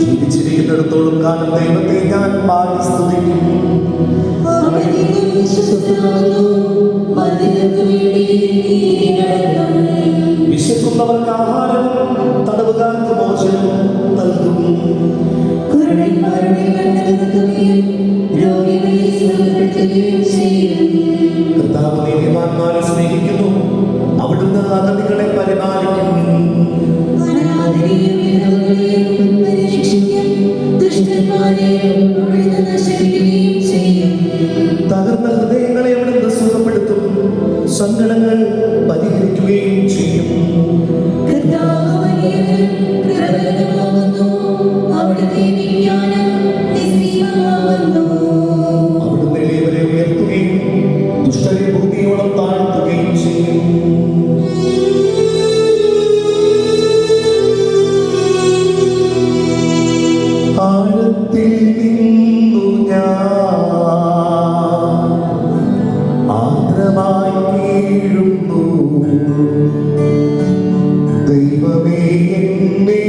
ജീവിച്ചിരിക്കുന്നിടത്തോളം കാലം ദൈവത്തെ ഞാൻ പാടി സ്തുതിക്കും. വിശക്കുന്നവർക്ക് ആഹാരവും തടവുകാർക്ക് മോചനവും നൽകും. രോഗികളെ സങ്കടങ്ങൾ പരിഹരിക്കുകയും ചെയ്യും അവിടുന്ന് എളിയവരെ ഉയർത്തുകയും ദുഷ്ടരെ ഭൂമിയോളം താഴ്ത്തുകയും ചെയ്യും ആഴത്തിൽ ഉണ്ടായിരുന്നു ദൈവമേ എന്നെ